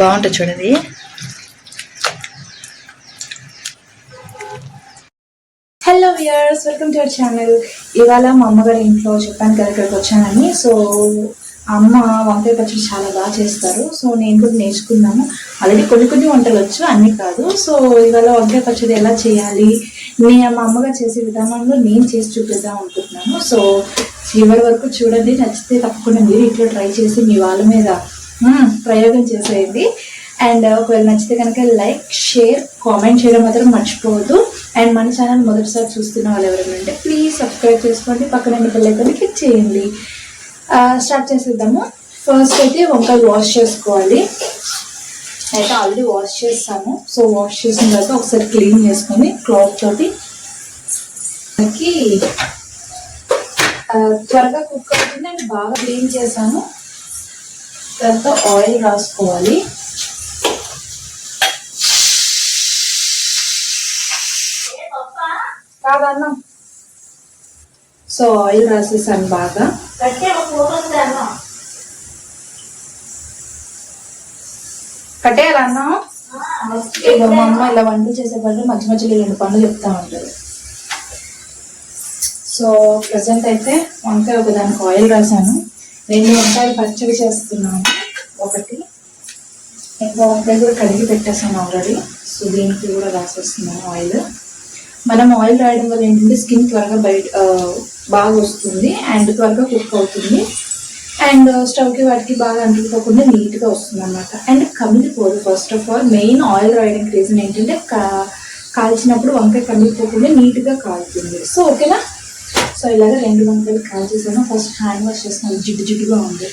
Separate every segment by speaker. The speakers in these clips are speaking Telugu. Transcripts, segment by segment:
Speaker 1: బాగుంటుంది చూడండి. Hello viewers welcome to our channel ఇవాళ మా అమ్మగారి ఇంట్లో చెప్పాను కదా ఇక్కడికి వచ్చానని. సో అమ్మ వంకాయ పచ్చడి చాలా బాగా చేస్తారు. సో నేను కూడా నేర్చుకున్నాను. ఆల్రెడీ కొన్ని కొన్ని వంటలు వచ్చు అన్నీ కాదు. సో ఇవాళ వంకాయ పచ్చడి ఎలా చేయాలి? నేను మా అమ్మగారు చేసే విధానంలో నేను చేసి చూపిద్దాం అనుకుంటున్నాను. సో చివరి వరకు చూడండి. నచ్చితే తప్పకుండా మీరు ఇంట్లో ట్రై చేసి మీ వాళ్ళ మీద Hmm, ప్రయోగం చేసేయండి. అండ్ uh, ఒకవేళ నచ్చితే కనుక లైక్ షేర్ కామెంట్ చేయడం మాత్రం మర్చిపోవద్దు. అండ్ మన ఛానల్ మొదటిసారి చూస్తున్న వాళ్ళు ఎవరైనా ఉంటే ప్లీజ్ సబ్స్క్రైబ్ చేసుకోండి. పక్కన బెల్ క్లిక్ చేయండి. Uh, స్టార్ట్ చేసేద్దాము. ఫస్ట్ అయితే వంకాయలు వాష్ చేసుకోవాలి. అయితే ఆల్రెడీ వాష్ చేస్తాము. సో వాష్ చేసిన తర్వాత ఒకసారి క్లీన్ చేసుకొని క్లాత్ తోటి మనకి uh, త్వరగా కుక్ అవుతుంది. అండ్ బాగా క్లీన్ చేశాను. తర్వాత ఆయిల్ రాసుకోవాలి. కాదన్నా సో ఆయిల్ రాసేసాను బాగా. కట్టేయాలన్నా ఇక మా అమ్మ ఇలా వంటలు చేసేవాళ్ళు మధ్య మధ్యలో రెండు పనులు చెప్తా ఉంటారు సో ప్రజెంట్ అయితే వంకాయ ఒకదానికి ఆయిల్ రాశాను. రెండు వంకాయలు పచ్చడి చేస్తున్నాము ఒకటి. ఇంకా వంకాయ కూడా కడిగి పెట్టేసాను ఆల్రెడీ సో దీనికి కూడా రాసేస్తున్నాము ఆయిల్ మనం ఆయిల్ రాయడం వల్ల ఏంటంటే స్కిన్ త్వరగా బయట బాగా వస్తుంది అండ్ త్వరగా కుక్ అవుతుంది. అండ్ స్టవ్కి వాటికి బాగా అంటుకోకుండా నీట్గా వస్తుంది అనమాట and కమిలిపోదు first of all main oil రాయడానికి రీజన్ ఏంటంటే కాల్చినప్పుడు వంకాయ కమిలిపోకుండా నీట్గా కాలుతుంది. సో ఓకేనా సో ఇలాగ రెండు వంకాయలు కాల్చేసాను ఫస్ట్ హ్యాండ్ వాష్ చేస్తున్నాను జిడ్డు జిడ్డుగా ఉంది.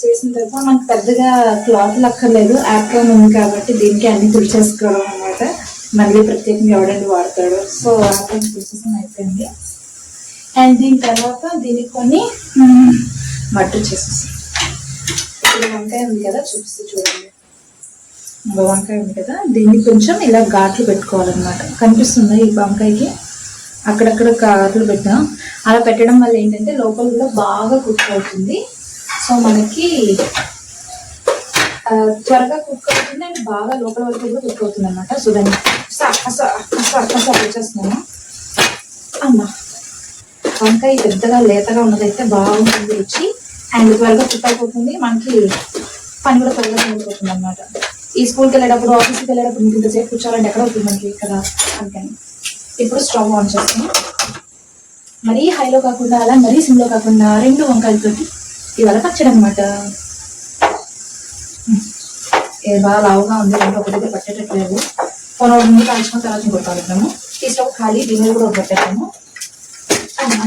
Speaker 1: చేసిన తర్వాత మనకు పెద్దగా క్లాత్ అక్కర్లేదు యాప్రాన్ ఉంది కాబట్టి దీనికి అన్ని తుడిచేసుకోవడం అనమాట మళ్ళీ ప్రత్యేకంగా ఎవడండి వాడతాడు. సో యాప్రాన్ తుడిచేసిన అయిపోయింది. అండ్ దీని తర్వాత దీనికి కొన్ని మట్టు మటర్ ఇప్పుడు వంకాయ ఉంది కదా చూపిస్తూ చూడండి. వంకాయ ఉంది కదా దీన్ని కొంచెం ఇలా ఘాట్లు పెట్టుకోవాలన్నమాట. కనిపిస్తుంది ఈ వంకాయకి? అక్కడక్కడ కార్లు పెట్టాం అలా పెట్టడం వల్ల ఏంటంటే లోపల కూడా బాగా కుక్ అవుతుంది. సో మనకి త్వరగా కుక్ అవుతుంది అండ్ బాగా లోపల వరకు కూడా కుక్ అవుతుంది అనమాట సో దాన్ని అక్కస వచ్చేస్తున్నాను అమ్మా వంకాయ పెద్దగా లేతగా ఉన్నదైతే బాగుంటుంది రుచి. అండ్ త్వరగా కుక్ అయిపోతుంది. మనకి పని కూడా త్వరగా అయిపోతుంది అనమాట ఈ స్కూల్కి వెళ్ళేటప్పుడు ఆఫీస్కి వెళ్ళేటప్పుడు ఇంత సేపు కూర్చోవాలంటే ఎక్కడ అవుతుంది మనకి కదా అందుకని. ఇప్పుడు స్టవ్ ఆన్ చేస్తాను. మరీ హైలో కాకుండా అలా మరీ సిమ్లో కాకుండా రెండు వంకాయలతోటి ఇవాళ పచ్చడి అనమాట ఏ బాగా లావుగా ఉంది. రెండు ఒక దగ్గర పట్టేటట్లేదు ఫోన్ ఒకటి ముందు కాల్చుకున్న తర్వాత ఇంకొక కాలుద్దాము ఈ స్టవ్ ఖాళీ దీని కూడా ఒక పెట్టేద్దాము. అమ్మా.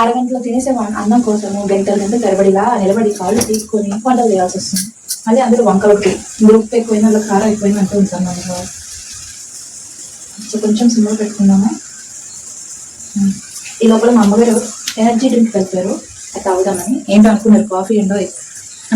Speaker 1: అరగంటలో తినేసే అన్నం కోసము గంటల గంటలు తరబడిలా నిలబడి కాళ్ళు తీసుకొని వంటలు చేయాల్సి వస్తుంది. మళ్ళీ అందరూ వంకలకి ఉప్పు ఎక్కువైనా వాళ్ళ కారం ఎక్కువైనా అంటూ ఉంటాను అందులో సో కొంచెం సిమ్లో పెట్టుకుందాము. ఈ లోపల మా అమ్మగారు ఎనర్జీ డ్రింక్ కలిపారు. అది తాగుదామని. ఏంటో అనుకున్నారు కాఫీ ఏంటో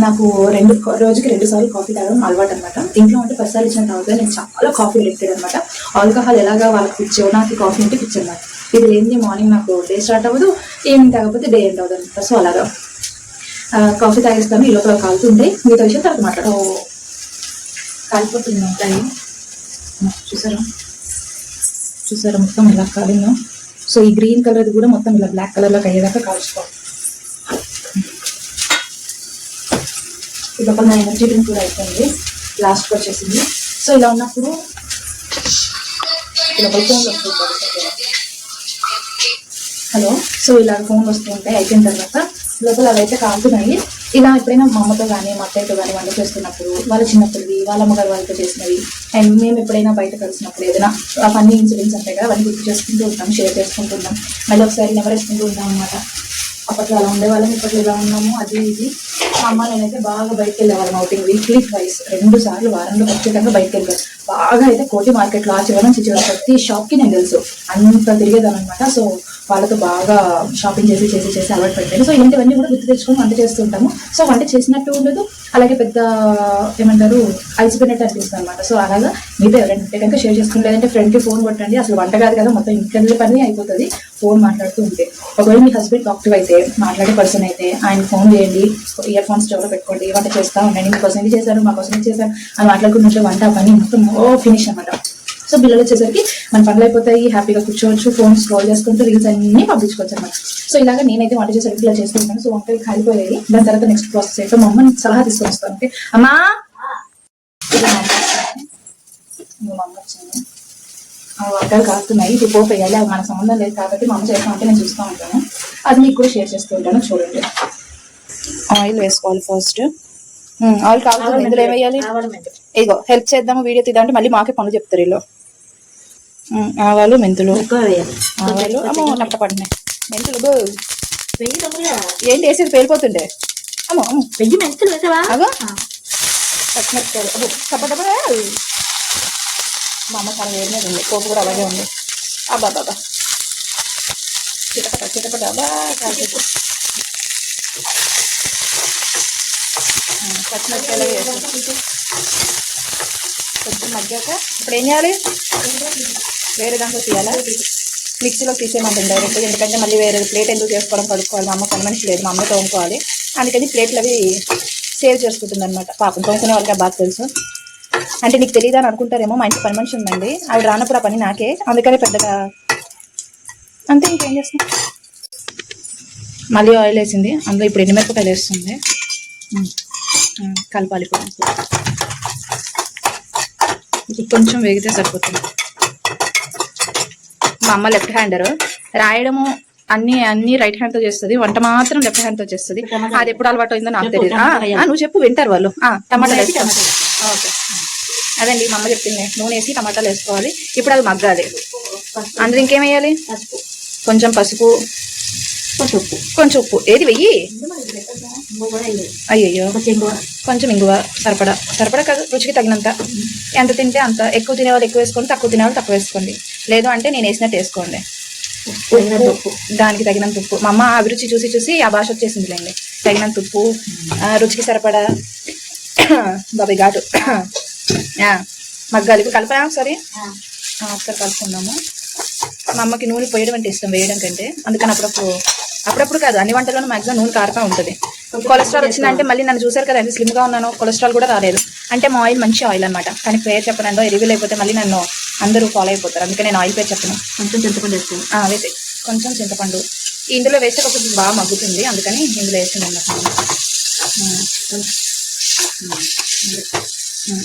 Speaker 1: నాకు రెండు రోజుకి రెండు సార్లు కాఫీ తాగడం అలవాటు అనమాట ఇంట్లో అంటే ఫస్ట్ సార్లు ఇచ్చిన తాగుతా నేను చాలా కాఫీ ఎడిక్టెడ్ అనమాట ఆల్కహాల్ ఎలాగా వాళ్ళకి పిచ్చావు నాకు కాఫీ అంటే పిచ్చి అనమాట ఇది లేనిది మార్నింగ్ నాకు డే స్టార్ట్ అవ్వదు ఈవినింగ్ తాగకపోతే డే ఎండ్ అవ్వదు అనమాట సో అలాగా. కాఫీ తాగేస్తాను ఈ లోపల కాలుతుంటే మిగతా విషయం తర్వాత మాట్లాడు కాలిపోతుంది ఉంటాయి చూసారా? చూసారా? మొత్తం ఇలా కాలిందో? సో ఈ గ్రీన్ కలర్ కూడా మొత్తం ఇలా బ్లాక్ కలర్లోకి అయ్యేదాకా కాల్చుకోవాలి. ఈ లోపల నా ఎనర్జీ డ్రింక్ కూడా అయిపోయింది. లాస్ట్కి వచ్చేసింది. సో ఇలా ఉన్నప్పుడు ఇలా ఫోన్ వస్తుంది హలో? సో ఇలా ఫోన్ వస్తూ ఉంటాయి. అయిపోయిన తర్వాత లోపల అవైతే కాలుతున్నాయి ఇలా ఎప్పుడైనా మా అమ్మతో కానీ మా అత్తయ్యతో కానీ వంట చేస్తున్నప్పుడు వాళ్ళ చిన్నప్పటివి వాళ్ళ అమ్మగారు వాళ్ళతో చేసినవి అండ్ మేము ఎప్పుడైనా బయట కలిసినప్పుడు ఏదైనా అవన్నీ ఇన్సిడెంట్స్ ఉంటాయి కదా అవన్నీ గుర్తు చేసుకుంటూ ఉంటాం షేర్ చేసుకుంటూ ఉంటాం. మళ్ళీ ఒకసారి నెవరేసుకుంటూ ఉంటాం అనమాట అప్పట్లో అలా ఉండేవాళ్ళం ఇప్పట్లో ఇలా ఉన్నాము అది ఇది. మా అమ్మ నేనైతే బాగా బయటకు వెళ్ళేవాళ్ళం అవుటింగ్ వీక్లీ ట్వైస్ రెండు సార్లు వారంలో ఖచ్చితంగా బయటకు వెళ్ళాను బాగా అయితే కోటి మార్కెట్లో ఆ చివరి నుంచి చివరి ప్రతి షాప్కి నేను తెలుసు. అంత తిరిగేదాన్ని అనమాట సో వాళ్ళతో బాగా షాపింగ్ చేసి చేసి చేసి అలవాటు పెట్టాను సో ఇలాంటివన్నీ కూడా గుర్తు తెచ్చుకొని వంట చేస్తుంటాము సో వంట చేసినట్టు ఉండదు. అలాగే పెద్ద ఏమంటారు అలసిపోయినట్టు అనిపిస్తుంది అనమాట సో అలాగా మీతో ఎవరైనా ఉంటే కనుక షేర్ చేసుకుని లేదంటే ఫ్రెండ్కి ఫోన్ కొట్టండి. అసలు వంట కాదు కదా మొత్తం ఇంకెళ్ళే పని అయిపోతుంది. ఫోన్ మాట్లాడుతూ ఉంటే. ఒకవేళ మీ హస్బెండ్ డాక్టర్ అయితే మాట్లాడే పర్సన్ అయితే ఆయన ఫోన్ చేయండి. ఇయర్ ఫోన్స్ చెవులో పెట్టుకోండి వంట చేస్తా ఉండండి మీకోసం ఇది చేశారు మాకోసం ఇది చేశారు అని మాట్లాడుకుంటుంటే వంట పని మొత్తం ఓ ఫినిష్ అనమాట సో పిల్లలు వచ్చేసరికి మన పనులు అయిపోతాయి హ్యాపీగా కూర్చోవచ్చు ఫోన్ స్క్రోల్ చేసుకుంటూ రీల్స్ అన్ని పంపించుకోవచ్చు అనమాట సో ఇలాగా నేనైతే వంట చేసరికి ఇలా చేస్తుంటాను సో వంటలు కాలిపోయాయి. దాని తర్వాత నెక్స్ట్ ప్రాసెస్ అయితే మా అమ్మని సలహా తీసుకొని వస్తాను ఓకే? అమ్మా! మా అమ్మ వచ్చింది. ఆ వంటలు కాస్తున్నాయి ఇది పోపు వేయాలి అది మన సంబంధం లేదు కాబట్టి మా అమ్మ చేస్తామంటే నేను చూస్తూ ఉంటాను. అది మీకు కూడా షేర్ చేస్తూ ఉంటాను చూడండి. ఆయిల్ వేసుకోవాలి ఫస్ట్. ఆయిల్ కావాలి ఇందులో ఏం వేయాలి? ఇగో హెల్ప్ చేద్దాము వీడియో తీద్దామంటే మళ్ళీ మాకే పనులు చెప్తారు వీళ్ళు ఉమ్, ఆవాలు మెంతులు. ఆవాలు అమ్మో నట్ట పడినాయి మెంతులు ఏంటి వేసేది? పేలిపోతుండే. అమ్మో
Speaker 2: వెయ్యి మెంతులు వేసావా?
Speaker 1: అగో. పచ్చిమిరపకాయలు. అబ్బో టపటపా మా అమ్మ చాలా మీద ఉంది. కోపు కూడా అలాగే ఉంది. అబ్బా బాబా చిటపట చిటపట అబ్బా పచ్చిమిరపకాయలు అవి వేసేసి. కొంచెం మగ్గాక ఇప్పుడు ఏం చేయాలి వేరే దాంట్లో తీయాలా మిక్సీలో తీసేయమంటుంది డైరెక్ట్ ఎందుకంటే మళ్ళీ వేరే ప్లేట్ ఎందుకు చేసుకోవడం కడుక్కోవాలి మా అమ్మ పని మనిషి లేదు మా అమ్మ తోముకోవాలి అందుకని ప్లేట్లు అవి సేవ్ చేసుకుంటుంది అనమాట పాపం తోముకునే వాళ్ళకి బాగా తెలుసు అంటే నీకు తెలియదు అని అనుకుంటారేమో మా ఇంటి పని మనిషి ఉందండి ఆవిడ రానప్పుడు ఆ పని నాకే అందుకని పెద్దగా అంతే ఇంకేం చేస్తాం మళ్ళీ ఆయిల్ వేసింది అందులో ఇప్పుడు ఎండుమిరపకాయలు వేస్తుంది కలపాలి ఇది కొంచెం వేగితే సరిపోతుంది. మా అమ్మ లెఫ్ట్ హ్యాండర్ రాయడము అన్ని అన్ని రైట్ హ్యాండ్తో చేస్తుంది. వంట మాత్రం లెఫ్ట్ హ్యాండ్తో చేస్తుంది. అది ఎప్పుడు అలవాటు అయిందో నాకు తెలియదు నువ్వు చెప్పు వింటారు వాళ్ళు. వేసుకో. ఓకే. అదండి మా అమ్మ చెప్పింది. నూనె వేసి టమాటాలు వేసుకోవాలి. ఇప్పుడు అది మగ్గాలి. అందులో ఇంకేం వేయాలి?
Speaker 2: పసుపు.
Speaker 1: కొంచెం పసుపు.
Speaker 2: కొంచెం ఉప్పు.
Speaker 1: కొంచెం ఉప్పు. ఏది వెయ్యి? అయ్యయ్యో.
Speaker 2: కొంచెం
Speaker 1: ఇంగువ సరిపడా. సరిపడా కాదు రుచికి తగినంత. ఎంత తింటే అంత. ఎక్కువ తినేవాళ్ళు ఎక్కువ వేసుకోండి తక్కువ తినేవాళ్ళు తక్కువ వేసుకోండి. లేదు అంటే నేను వేసినట్టు వేసుకోండి. ఉప్పు దానికి తగినంత ఉప్పు. మా అమ్మ అభిరుచి చూసి చూసి ఆ భాష వచ్చేసిందిలేండి. తగినంత ఉప్పు రుచికి సరిపడా. బాబాయ్ ఘాటు. మగ్గాలి ఇప్పుడు కలపరా ఒకసారి? ఒకసారి కలుపుకుందాము. మా అమ్మకి నూనె పోయడం అంటే ఇష్టం వేయడం కంటే. అందుకని అప్పుడప్పుడు అప్పుడప్పుడు కాదు అన్ని వంటల్లోనూ మాక్సిమం నూనె కారుతా ఉంటుంది. కొలెస్ట్రాల్ వచ్చిందంటే మళ్ళీ నన్ను చూసారు కదా స్లిమ్గా ఉన్నాను కొలెస్ట్రాల్ కూడా రాలేదు. అంటే మా ఆయిల్ మంచి ఆయిల్ అనమాట కానీ పేరు చెప్పనండో రివ్యూలు అయిపోతే మళ్ళీ నన్ను అందరూ ఫాలో అయిపోతారు. అందుకే నేను ఆయిల్ పేరు చెప్పను.
Speaker 2: కొంచెం చింతపండు వేసుకోవాలి
Speaker 1: ఆ, వేసే కొంచెం చింతపండు. ఇందులో వేస్తే కొంచెం బాగా మగ్గుతుంది. అందుకని ఇందులో వేసింది అన్నమాట.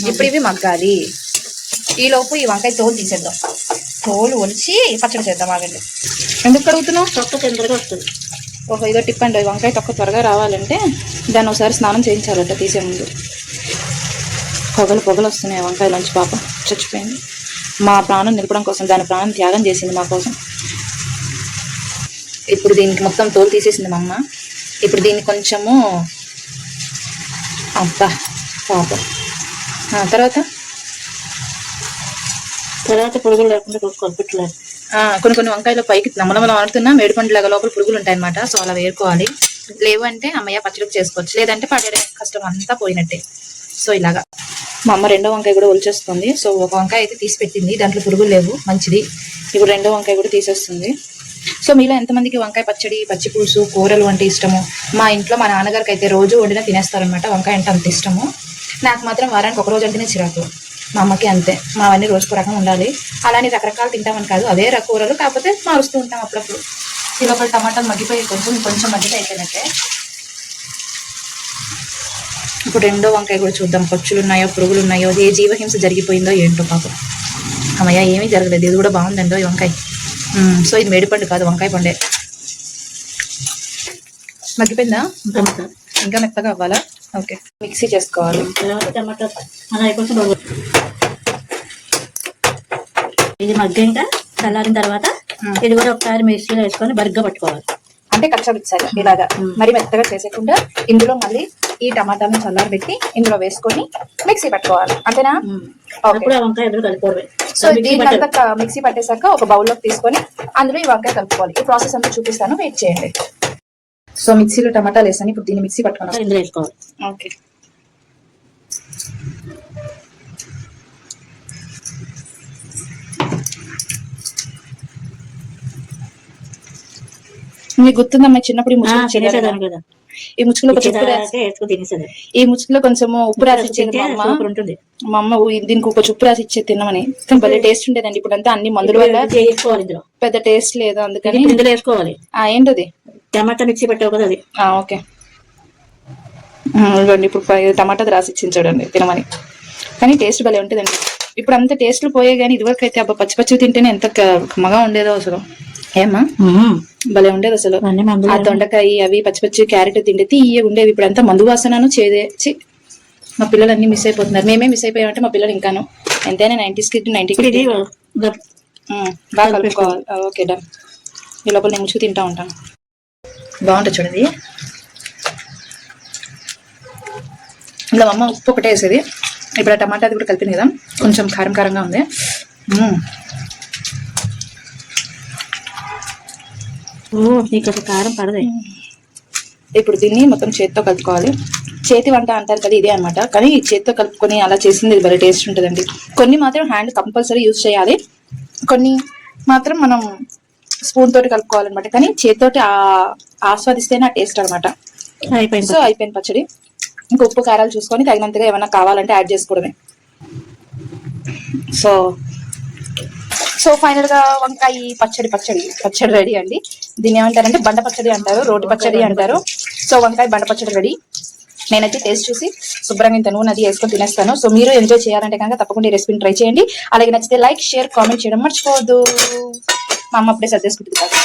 Speaker 1: ఇప్పుడు ఇవి మగ్గాలి. ఈ లోపు ఈ వంకాయ తోలు తీసేద్దాం. తోలు ఒలిచి పచ్చడి చేద్దాం ఆగండి. ఎందుకు కడుగుతున్నావు?
Speaker 2: తొక్క తొందరగా వస్తుంది.
Speaker 1: ఓహో ఇదో టిప్ అండి వంకాయ తొక్క త్వరగా రావాలంటే దాన్ని ఒకసారి స్నానం చేయించాలట తీసే ముందు. పొగలు పొగలు వస్తున్నాయి వంకాయలోంచి పాప. చచ్చిపోయింది. మా ప్రాణం నిలపడం కోసం దాని ప్రాణం త్యాగం చేసింది మా కోసం. ఇప్పుడు దీనికి మొత్తం తోలు తీసేసింది మా అమ్మ. ఇప్పుడు దీన్ని కొంచెము అబ్బా పాపం. తర్వాత?
Speaker 2: తర్వాత పురుగులు లేకుండా చూసుకోవాలి
Speaker 1: కొన్ని కొన్ని వంకాయలు పైకి నమ్మనమలం ఆడుతున్నా. మేడిపండు లాగా లోపల పురుగులు ఉంటాయి అనమాట సో అలా వేరుకోవాలి. లేవు అంటే అమ్మయ్య పచ్చడికి చేసుకోవచ్చు. లేదంటే పడే కష్టం అంతా పోయినట్టే. సో ఇలాగా. మా అమ్మ రెండో వంకాయ కూడా ఒలిచేస్తుంది. సో ఒక వంకాయ అయితే తీసి పెట్టింది. దాంట్లో పురుగులు లేవు. మంచిది. ఇప్పుడు రెండో వంకాయ కూడా తీసేస్తుంది. సో మీలో ఎంతమందికి వంకాయ పచ్చడి పచ్చి పులుసు కూరలు అంటే ఇష్టము? మా ఇంట్లో మా నాన్నగారికి అయితే రోజు వండినా తినేస్తారనమాట వంకాయ అంటే అంత ఇష్టము. నాకు మాత్రం వారానికి ఒక రోజు అంటేనే చిరాకు. మా అమ్మకి అంతే. మా అవన్నీ రోజుకు రకం ఉండాలి. అలానే రకరకాలు తింటామని కాదు రక కూరలు కాకపోతే మారుస్తూ ఉంటాం అప్పుడప్పుడు. ఈ లోపల టమాటాలు మగ్గిపోయి కొంచెం కొంచెం మగ్గితే అయిపోయినట్టే. ఇప్పుడు రెండో వంకాయ కూడా చూద్దాం. పచ్చులు ఉన్నాయో పురుగులు ఉన్నాయో ఏ జీవహింస జరిగిపోయిందో ఏంటో పాపం. అమ్మయ్య ఏమీ జరగలేదు. ఇది కూడా బాగుందండో ఈ వంకాయ. సో ఇది మేడిపండు కాదు వంకాయ పండే. మగ్గిపోయిందా.
Speaker 2: ఇంకా
Speaker 1: మెత్తగా అవ్వాలా? ఓకే. మిక్సీ చేసుకోవాలి.
Speaker 2: తర్వాత టమాటా అలా అయిపోతే ఇది మగ్గాక చల్లారిన తర్వాత. ఇది కూడా ఒకసారి మిక్సీలో వేసుకొని బరిగ్గా పట్టుకోవాలి.
Speaker 1: అంటే కచ్చబిచ్చాలి ఇలాగా. మరి మెత్తగా చేసేయకుండా ఇందులో మళ్ళీ ఈ టమాటాను చల్లారబెట్టి ఇందులో వేసుకొని మిక్సీ పట్టుకోవాలి. అంతేనా?
Speaker 2: అప్పుడు వంకాయ
Speaker 1: సో అంతా మిక్సీ పట్టేశాక ఒక బౌల్లోకి తీసుకొని అందులో ఈ వంకాయ కలుపుకోవాలి. ఈ ప్రాసెస్ అంతా చూపిస్తాను వెయిట్ చేయండి. సో మిక్సీలో టమాటాలు వేసాను ఇప్పుడు దీన్ని మిక్సీ పట్టుకోవాలి
Speaker 2: ఇందులో వేసుకోవాలి.
Speaker 1: ఓకే. మీకు గుర్తుందమ్మా చిన్నప్పుడు
Speaker 2: కదా.
Speaker 1: ఈ ముచ్చుకులో కొంచెం ఉప్పు ఈ ముచ్చుకులో కొంచెము ఉప్పు రాసి ఇచ్చేది మా అమ్మ.
Speaker 2: ఉంటుంది
Speaker 1: మా అమ్మ దీనికి ఒక ఉప్పు రాసి ఇచ్చేది తినమని. భలే టేస్ట్ ఉండేదండి ఇప్పుడు అంతా అన్ని మందుల వల్ల పెద్ద టేస్ట్ లేదు అందుకని.
Speaker 2: ఇందులో వేసుకోవాలి.
Speaker 1: ఆ, ఏంటది?
Speaker 2: టమాటా మిక్సీ పెట్టావు కదా అది.
Speaker 1: ఆ, ఓకే. ఇప్పుడు పై- టమాటా రాసి ఇచ్చింది చూడండి తినమని. కానీ టేస్ట్ భలే ఉంటుందండి. ఇప్పుడు అంత టేస్ట్లు పోయే కానీ ఇదివరకు అయితే అబ్బా పచ్చి పచ్చి తింటేనే ఎంత కమ్మగా ఉండేదో అసలు. ఏమ్మా? భలే ఉండేది అసలు. ఆ దొండకాయ అవి పచ్చి పచ్చి క్యారెట్ తింటే తీయ ఉండేవి. ఇప్పుడు అంతా మందు వాసనను చేదే చి మా పిల్లలు అన్ని మిస్ అయిపోతున్నారు. మేమే మిస్ అయిపోయామంటే మా పిల్లలు ఇంకాను. ఎంతైనా నైన్టీస్కి నైన్టీ బాగా కలుపుకోవాలి. Okay done. ఈ లోపల నేను ముచ్చుకు తింటా ఉంటాను బాగుంటుంది చూడండి. ఇందులో అమ్మ ఉప్పు ఒకటే వేసేది. ఇప్పుడు ఆ టమాటా అది కూడా కలిపింది కదా. కొంచెం కారం కారంగా ఉంది.
Speaker 2: ఓ నీకు కారం పడదే.
Speaker 1: ఇప్పుడు దీన్ని మొత్తం చేతితో కలుపుకోవాలి. చేతి వంట అంటారు కదా ఇదే అనమాట కానీ చేతితో కలుపుకొని అలా చేసింది ఇది భలే టేస్ట్ ఉంటుందండి. కొన్ని మాత్రం హ్యాండ్ కంపల్సరీ యూజ్ చేయాలి. కొన్ని మాత్రం మనం స్పూన్ తోటి కలుపుకోవాలన్నమాట. కానీ చేతితోటి ఆ- ఆస్వాదిస్తేనే ఆ టేస్ట్ అనమాట
Speaker 2: అయిపోయింది
Speaker 1: సో అయిపోయింది పచ్చడి. ఇంకా ఉప్పు కారాలు చూసుకొని తగినంతగా ఏమైనా కావాలంటే యాడ్ చేసుకోవడమే. సో సో ఫైనల్గా వంకాయ పచ్చడి పచ్చడి పచ్చడి రెడీ అండి. దీన్ని ఏమంటారంటే బండ పచ్చడి అంటారు రోటి పచ్చడి అంటారు. సో వంకాయ బండ పచ్చడి రెడీ. నేనైతే టేస్ట్ చూసి శుభ్రంగా ఇంత నూనె అది వేసుకొని తినేస్తాను. సో మీరు ఎంజాయ్ చేయాలంటే కనుక తప్పకుండా ఈ రెసిపీని ట్రై చేయండి. అలాగే నచ్చితే లైక్ షేర్ కామెంట్ చేయడం మర్చిపోవద్దు. మా అమ్మ అప్పుడే సర్దేసుకుంటుంది. కాదు